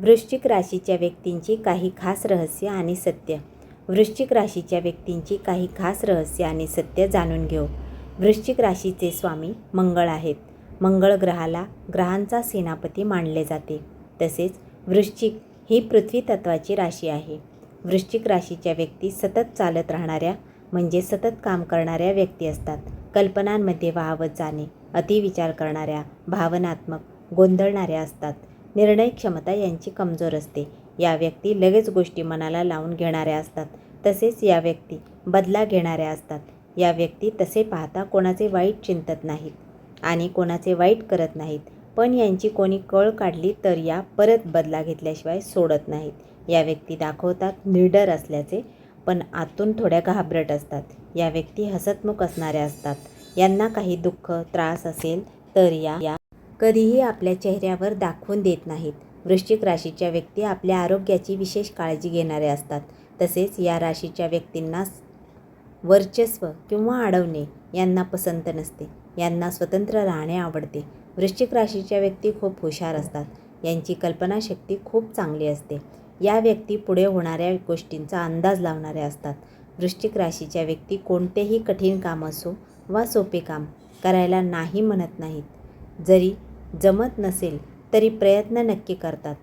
वृश्चिक राशीच्या व्यक्तींची काही खास रहस्य आणि सत्य. वृश्चिक राशीच्या व्यक्तींची काही खास रहस्य आणि सत्य जाणून घेऊ. वृश्चिक राशीचे स्वामी मंगळ आहेत. मंगळ ग्रहाला ग्रहांचा सेनापती मानले जाते. तसेच वृश्चिक ही पृथ्वी तत्वाची राशी आहे. वृश्चिक राशीच्या व्यक्ती सतत चालत राहणाऱ्या म्हणजे सतत काम करणाऱ्या व्यक्ती असतात. कल्पनांमध्ये वाहवत जाणे अतिविचार करणाऱ्या भावनात्मक गोंधळणाऱ्या असतात. निर्णय क्षमता यांची कमजोर असते. या व्यक्ती लगेच गोष्टी मनाला लावून घेणाऱ्या असतात. तसेच या व्यक्ती बदला घेणाऱ्या असतात. या व्यक्ती तसे पाहता कोणाचे वाईट चिंतत नाहीत आणि कोणाचे वाईट करत नाहीत. पण यांची कोणी कळ काढली तर या परत बदला घेतल्याशिवाय सोडत नाहीत. या व्यक्ती दाखवतात निडर असल्याचे पण आतून थोड्या घाबरट असतात. या व्यक्ती हसतमुख असणाऱ्या असतात. यांना काही दुःख त्रास असेल तर या या कधीही आपल्या चेहऱ्यावर दाखवून देत नाहीत. वृश्चिक राशीच्या व्यक्ती आपल्या आरोग्याची विशेष काळजी घेणारे असतात. तसेच या राशीच्या व्यक्तींना वर्चस्व किंवा अडवणे यांना पसंत नसते. यांना स्वतंत्र राहणे आवडते. वृश्चिक राशीच्या व्यक्ती खूप हुशार असतात. यांची कल्पनाशक्ती खूप चांगली असते. या व्यक्ती पुढे होणाऱ्या गोष्टींचा अंदाज लावणाऱ्या असतात. वृश्चिक राशीच्या व्यक्ती कोणतेही कठीण काम असो वा सोपे काम करायला नाही म्हणत नाहीत. जरी जमत नसेल तरी प्रयत्न नक्की करतात.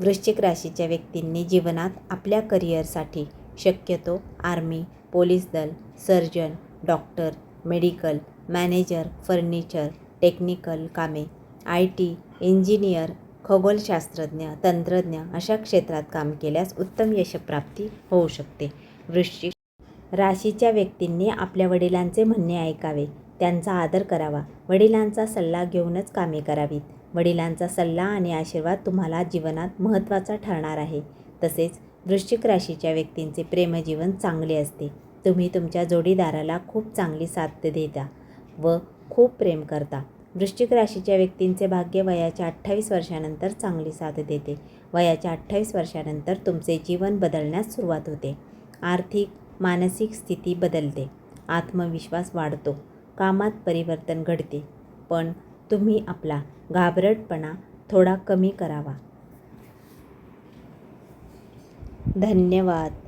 वृश्चिक राशीच्या व्यक्तींनी जीवनात आपल्या करिअरसाठी शक्यतो आर्मी पोलीस दल surgeon doctor medical manager furniture technical कामे आय टी इंजिनियर खगोलशास्त्रज्ञ तंत्रज्ञ अशा क्षेत्रात काम केल्यास उत्तम यशप्राप्ती होऊ शकते. वृश्चिक राशीच्या व्यक्तींनी आपल्या वडिलांचे म्हणणे ऐकावे त्यांचा आदर करावा. वडिलांचा सल्ला घेऊनच कामे करावीत. वडिलांचा सल्ला आणि आशीर्वाद तुम्हाला जीवनात महत्त्वाचा ठरणार आहे. तसेच वृश्चिक राशीच्या व्यक्तींचे प्रेमजीवन चांगले असते. तुम्ही तुमच्या जोडीदाराला खूप चांगली साथ देता व खूप प्रेम करता. वृश्चिक राशीच्या व्यक्तींचे भाग्य वयाच्या अठ्ठावीस वर्षानंतर चांगली साथ देते. वयाच्या अठ्ठावीस वर्षानंतर तुमचे जीवन बदलण्यास सुरुवात होते. आर्थिक मानसिक स्थिती बदलते. आत्मविश्वास वाढतो. कामात परिवर्तन घडते पण तुम्ही आपला घाबरटपणा थोडा कमी करावा. धन्यवाद.